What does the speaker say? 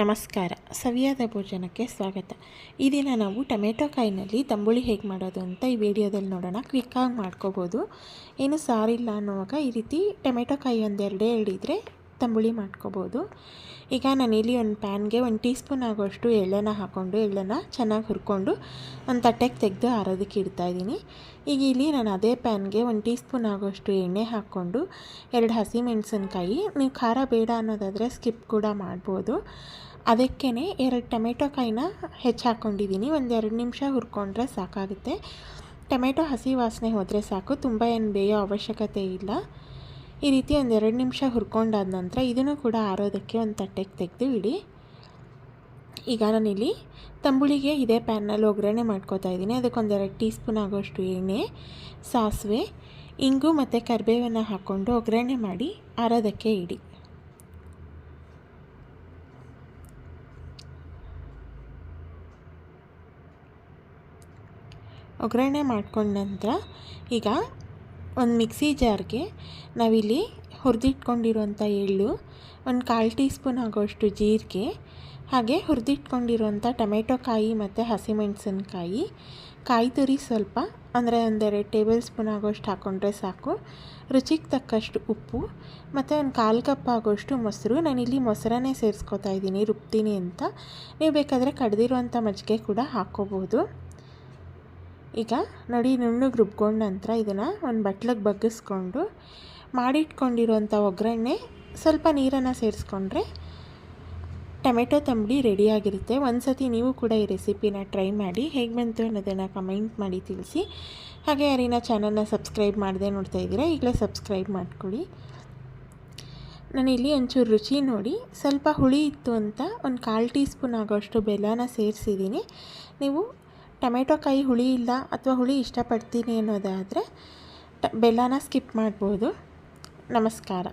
ನಮಸ್ಕಾರ. ಸವಿಯಾದ ಭೋಜನಕ್ಕೆ ಸ್ವಾಗತ. ಈ ದಿನ ನಾವು ಟೊಮೆಟೊ ಕಾಯಿನಲ್ಲಿ ತಂಬುಳಿ ಹೇಗೆ ಮಾಡೋದು ಅಂತ ಈ ವಿಡಿಯೋದಲ್ಲಿ ನೋಡೋಣ. ಕ್ವಿಕ್ಕಾಗಿ ಮಾಡ್ಕೋಬೋದು. ಏನು ಸಾರಿಲ್ಲ ಅನ್ನುವಾಗ ಈ ರೀತಿ ಟೊಮೆಟೊ ಕಾಯಿ ಒಂದೆರಡೇ ಎರಡಿದ್ರೆ ತಂಬುಳಿ ಮಾಡ್ಕೋಬೋದು. ಈಗ ನಾನಿಲ್ಲಿ ಒಂದು ಪ್ಯಾನ್ಗೆ ಒಂದು ಟೀ ಸ್ಪೂನ್ ಆಗೋಷ್ಟು ಎಳ್ಳೆನ ಹಾಕ್ಕೊಂಡು ಎಳ್ಳೆನ ಚೆನ್ನಾಗಿ ಹುರ್ಕೊಂಡು ಒಂದು ತಟ್ಟೆಗೆ ತೆಗೆದು ಆರೋದಕ್ಕೆ ಇಡ್ತಾಯಿದ್ದೀನಿ ಈಗ ಇಲ್ಲಿ ನಾನು ಅದೇ ಪ್ಯಾನ್ಗೆ ಒಂದು ಟೀ ಸ್ಪೂನ್ ಆಗೋಷ್ಟು ಎಣ್ಣೆ ಹಾಕ್ಕೊಂಡು, ಎರಡು ಹಸಿ ಮೆಣಸಿನ್ಕಾಯಿ ನೀವು ಖಾರ ಬೇಡ ಅನ್ನೋದಾದರೆ ಸ್ಕಿಪ್ ಕೂಡ ಮಾಡ್ಬೋದು. ಅದಕ್ಕೇ ಎರಡು ಟೊಮೆಟೊ ಕಾಯಿನ ಹೆಚ್ಚು ಹಾಕ್ಕೊಂಡಿದ್ದೀನಿ. ಒಂದು ಎರಡು ನಿಮಿಷ ಹುರ್ಕೊಂಡ್ರೆ ಸಾಕಾಗುತ್ತೆ. ಟೊಮೆಟೊ ಹಸಿ ವಾಸನೆ ಹೋದರೆ ಸಾಕು. ತುಂಬ ಏನು ಬೇಯೋ ಅವಶ್ಯಕತೆ ಇಲ್ಲ. ಈ ರೀತಿ ಒಂದು ಎರಡು ನಿಮಿಷ ಹುರ್ಕೊಂಡಾದ ನಂತರ ಇದನ್ನು ಕೂಡ ಆರೋದಕ್ಕೆ ಒಂದು ತಟ್ಟೆಗೆ ತೆಗೆದು ಇಡಿ ಈಗ ನಾನಿಲ್ಲಿ ತಂಬುಳಿಗೆ ಇದೇ ಪ್ಯಾನಲ್ಲಿ ಒಗ್ಗರಣೆ ಮಾಡ್ಕೋತಾ ಇದ್ದೀನಿ. ಅದಕ್ಕೊಂದೆರಡು ಟೀ ಸ್ಪೂನ್ ಆಗೋಷ್ಟು ಎಣ್ಣೆ, ಸಾಸಿವೆ, ಇಂಗು ಮತ್ತು ಕರಿಬೇವನ್ನು ಹಾಕ್ಕೊಂಡು ಒಗ್ಗರಣೆ ಮಾಡಿ ಆರೋದಕ್ಕೆ ಇಡಿ. ಒಗ್ಗರಣೆ ಮಾಡ್ಕೊಂಡ ನಂತರ ಈಗ ಒಂದು ಮಿಕ್ಸಿ ಜಾರ್ಗೆ ನಾವಿಲ್ಲಿ ಹುರಿದಿಟ್ಕೊಂಡಿರುವಂಥ ಎಳ್ಳು, ಒಂದು ಕಾಲು ಟೀ ಸ್ಪೂನ್ ಆಗೋಷ್ಟು ಜೀರಿಗೆ, ಹಾಗೆ ಹುರಿದಿಟ್ಕೊಂಡಿರುವಂಥ ಟೊಮೆಟೊ ಕಾಯಿ ಮತ್ತು ಹಸಿಮೆಣಸಿನ್ಕಾಯಿ. ಕಾಯಿ ತುರಿ ಸ್ವಲ್ಪ, ಅಂದರೆ ಒಂದೆರಡು ಟೇಬಲ್ ಸ್ಪೂನ್ ಆಗೋಷ್ಟು ಹಾಕ್ಕೊಂಡ್ರೆ ಸಾಕು. ರುಚಿಗೆ ತಕ್ಕಷ್ಟು ಉಪ್ಪು, ಮತ್ತು ಒಂದು ಕಾಲು ಕಪ್ ಆಗೋಷ್ಟು ಮೊಸರು. ನಾನಿಲ್ಲಿ ಮೊಸರನ್ನೇ ಸೇರಿಸ್ಕೊತಾ ಇದ್ದೀನಿ, ರುಬ್ತೀನಿ ಅಂತ. ನೀವು ಬೇಕಾದರೆ ಕಡ್ದಿರುವಂಥ ಮಜ್ಜಿಗೆ ಕೂಡ ಹಾಕ್ಕೋಬೋದು. ಈಗ ನಡಿ ನುಣ್ಣಗೆ ರುಬ್ಕೊಂಡ ನಂತರ ಇದನ್ನು ಒಂದು ಬಟ್ಲಿಗೆ ಬಗ್ಗಿಸ್ಕೊಂಡು ಮಾಡಿಟ್ಕೊಂಡಿರುವಂಥ ಒಗ್ಗರಣೆ ಸ್ವಲ್ಪ ನೀರನ್ನು ಸೇರಿಸ್ಕೊಂಡ್ರೆ ಟೊಮೆಟೊ ತಂಬಳಿ ರೆಡಿಯಾಗಿರುತ್ತೆ ಒಂದು ಸತಿ ನೀವು ಕೂಡ ಈ ರೆಸಿಪಿನ ಟ್ರೈ ಮಾಡಿ ಹೇಗೆ ಬಂತು ಅನ್ನೋದನ್ನು ಕಮೆಂಟ್ ಮಾಡಿ ತಿಳಿಸಿ. ಹಾಗೆ ಯಾರಿನ ಚಾನಲ್ನ ಸಬ್ಸ್ಕ್ರೈಬ್ ಮಾಡದೆ ನೋಡ್ತಾ ಇದ್ದೀರಾ, ಈಗಲೇ ಸಬ್ಸ್ಕ್ರೈಬ್ ಮಾಡ್ಕೊಳ್ಳಿ. ನಾನಿಲ್ಲಿ ಒಂಚೂರು ರುಚಿ ನೋಡಿ, ಸ್ವಲ್ಪ ಹುಳಿ ಇತ್ತು ಅಂತ ಒಂದು ಕಾಲು ಟೀ ಸ್ಪೂನ್ ಆಗೋಷ್ಟು ಬೆಲ್ಲನ ಸೇರಿಸಿದ್ದೀನಿ. ನೀವು ಟೊಮೆಟೊ ಕಾಯಿ ಹುಳಿ ಇಲ್ಲ ಅಥವಾ ಹುಳಿ ಇಷ್ಟಪಡ್ತೀನಿ ಅನ್ನೋದಾದರೆ ಬೆಲ್ಲನ ಸ್ಕಿಪ್ ಮಾಡ್ಬೋದು. ನಮಸ್ಕಾರ.